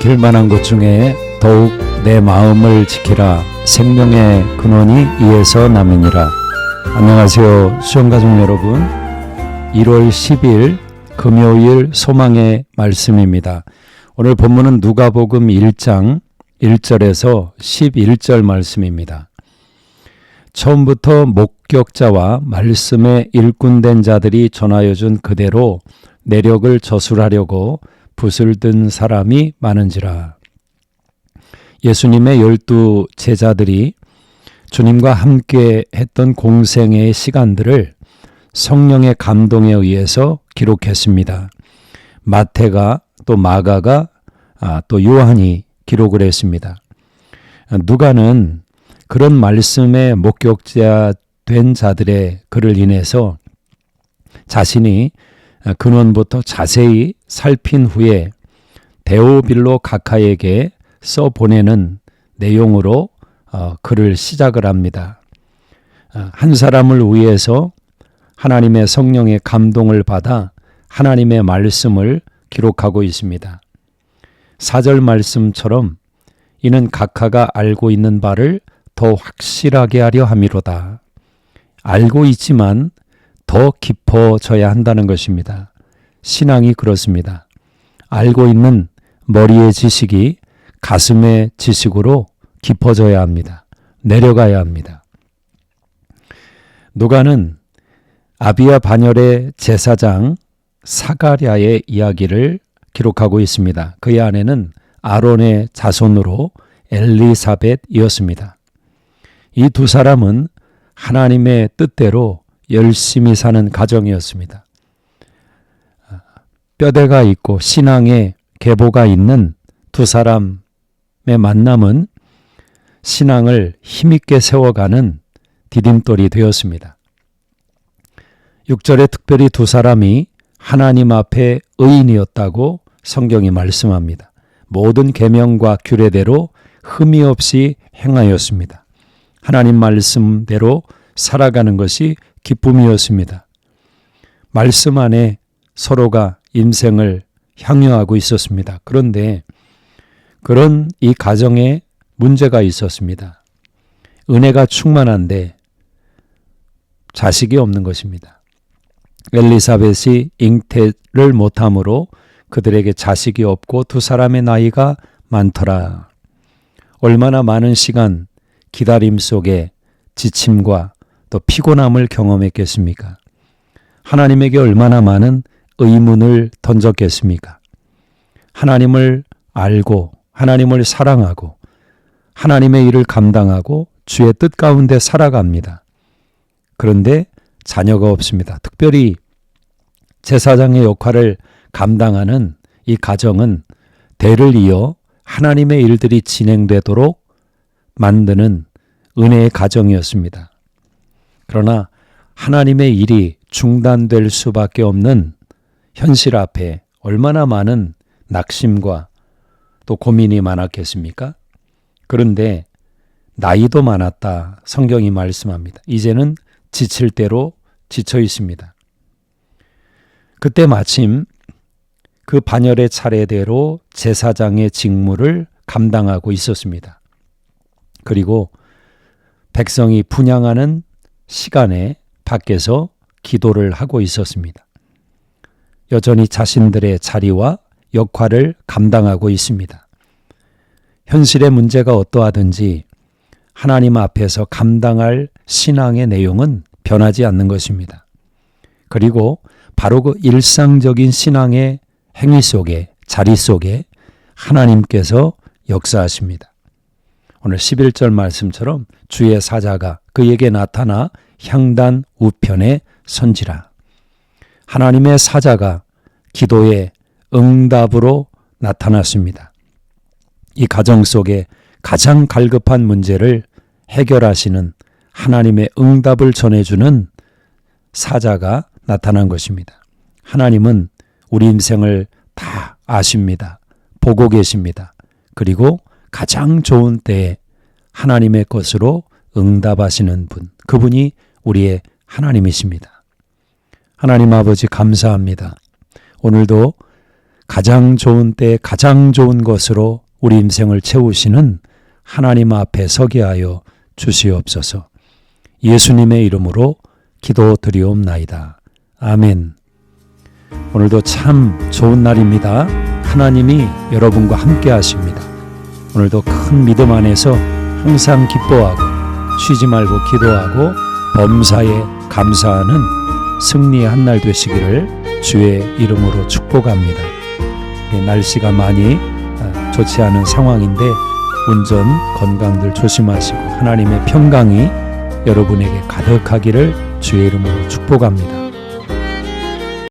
지킬 만한 것 중에 더욱 내 마음을 지키라. 생명의 근원이 이에서 남이니라. 안녕하세요 수영가족 여러분. 1월 10일 금요일 소망의 말씀입니다. 오늘 본문은 누가복음 1장 1절에서 11절 말씀입니다. 처음부터 목격자와 말씀에 일꾼된 자들이 전하여 준 그대로 내력을 저술하려고 붓을 든 사람이 많은지라. 예수님의 열두 제자들이 주님과 함께 했던 공생의 시간들을 성령의 감동에 의해서 기록했습니다. 마태가 또 마가가 아, 또 요한이 기록을 했습니다. 누가는 그런 말씀의 목격자 된 자들의 글을 인해서 자신이 근원부터 자세히 살핀 후에 데오빌로 가카에게 써 보내는 내용으로 어, 글을 시작을 합니다. 어, 한 사람을 위해서 하나님의 성령의 감동을 받아 하나님의 말씀을 기록하고 있습니다. 사절 말씀처럼 이는 각하가 알고 있는 바를 더 확실하게 하려 함이로다. 알고 있지만 더 깊어져야 한다는 것입니다. 신앙이 그렇습니다. 알고 있는 머리의 지식이 가슴의 지식으로 깊어져야 합니다. 내려가야 합니다. 누가는 아비아 반열의 제사장 사가랴의 이야기를 기록하고 있습니다. 그의 아내는 아론의 자손으로 엘리사벳이었습니다. 이 두 사람은 하나님의 뜻대로 열심히 사는 가정이었습니다. 뼈대가 있고 신앙의 계보가 있는 두 사람의 만남은 신앙을 힘있게 세워가는 디딤돌이 되었습니다. 6절에 특별히 두 사람이 하나님 앞에 의인이었다고 성경이 말씀합니다. 모든 계명과 규례대로 흠이 없이 행하였습니다. 하나님 말씀대로 살아가는 것이 기쁨이었습니다. 말씀 안에 서로가 인생을 향유하고 있었습니다. 그런데 그런 이 가정에 문제가 있었습니다. 은혜가 충만한데 자식이 없는 것입니다. 엘리사벳이 잉태를 못함으로 그들에게 자식이 없고 두 사람의 나이가 많더라. 얼마나 많은 시간 기다림 속에 지침과 또 피곤함을 경험했겠습니까? 하나님에게 얼마나 많은 의문을 던졌겠습니까? 하나님을 알고 하나님을 사랑하고 하나님의 일을 감당하고 주의 뜻 가운데 살아갑니다. 그런데 자녀가 없습니다. 특별히 제사장의 역할을 감당하는 이 가정은 대를 이어 하나님의 일들이 진행되도록 만드는 은혜의 가정이었습니다. 그러나 하나님의 일이 중단될 수밖에 없는 현실 앞에 얼마나 많은 낙심과 또 고민이 많았겠습니까? 그런데 나이도 많았다. 성경이 말씀합니다. 이제는 지칠 대로 지쳐 있습니다. 그때 마침 그 반열의 차례대로 제사장의 직무를 감당하고 있었습니다. 그리고 백성이 분양하는 시간에 밖에서 기도를 하고 있었습니다. 여전히 자신들의 자리와 역할을 감당하고 있습니다. 현실의 문제가 어떠하든지 하나님 앞에서 감당할 신앙의 내용은 변하지 않는 것입니다. 그리고 바로 그 일상적인 신앙의 행위 속에, 자리 속에 하나님께서 역사하십니다. 오늘 11절 말씀처럼 주의 사자가 그에게 나타나 향단 우편에 선지라. 하나님의 사자가 기도의 응답으로 나타났습니다. 이 가정 속에 가장 갈급한 문제를 해결하시는 하나님의 응답을 전해주는 사자가 나타난 것입니다. 하나님은 우리 인생을 다 아십니다. 보고 계십니다. 그리고 가장 좋은 때에 하나님의 것으로 응답하시는 분, 그분이 우리의 하나님이십니다. 하나님 아버지 감사합니다. 오늘도 가장 좋은 때 가장 좋은 것으로 우리 인생을 채우시는 하나님 앞에 서게 하여 주시옵소서. 예수님의 이름으로 기도 드리옵나이다. 아멘. 오늘도 참 좋은 날입니다. 하나님이 여러분과 함께 하십니다. 오늘도 큰 믿음 안에서 항상 기뻐하고 쉬지 말고 기도하고 범사에 감사하는 승리의 한 날 되시기를 주의 이름으로 축복합니다. 예, 날씨가 많이 아, 좋지 않은 상황인데 운전 건강들 조심하시고 하나님의 평강이 여러분에게 가득하기를 주의 이름으로 축복합니다.